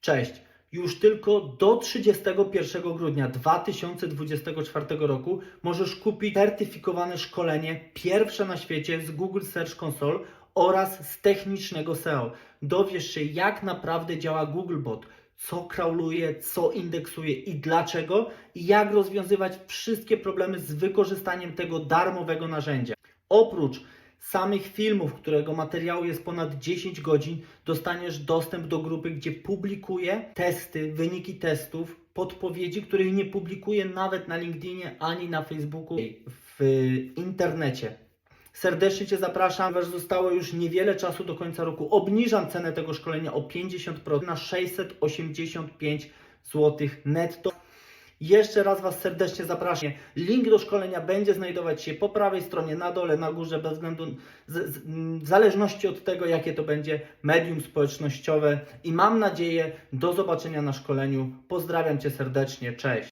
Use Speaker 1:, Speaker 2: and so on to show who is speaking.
Speaker 1: Cześć. Już tylko do 31 grudnia 2024 roku możesz kupić certyfikowane szkolenie, pierwsze na świecie z Google Search Console oraz z technicznego SEO. Dowiesz się, jak naprawdę działa Googlebot, co krauluje, co indeksuje i dlaczego, i jak rozwiązywać wszystkie problemy z wykorzystaniem tego darmowego narzędzia. Oprócz samych filmów, którego materiału jest ponad 10 godzin, dostaniesz dostęp do grupy, gdzie publikuję testy, wyniki testów, podpowiedzi, których nie publikuję nawet na LinkedInie ani na Facebooku w internecie. Serdecznie Cię zapraszam, ponieważ zostało już niewiele czasu do końca roku. Obniżam cenę tego szkolenia o 50% na 685 zł netto. Jeszcze raz Was serdecznie zapraszam. Link do szkolenia będzie znajdować się po prawej stronie, na dole, na górze, bez względu, z, z, w zależności od tego, jakie to będzie medium społecznościowe. I mam nadzieję, do zobaczenia na szkoleniu. Pozdrawiam Cię serdecznie, cześć.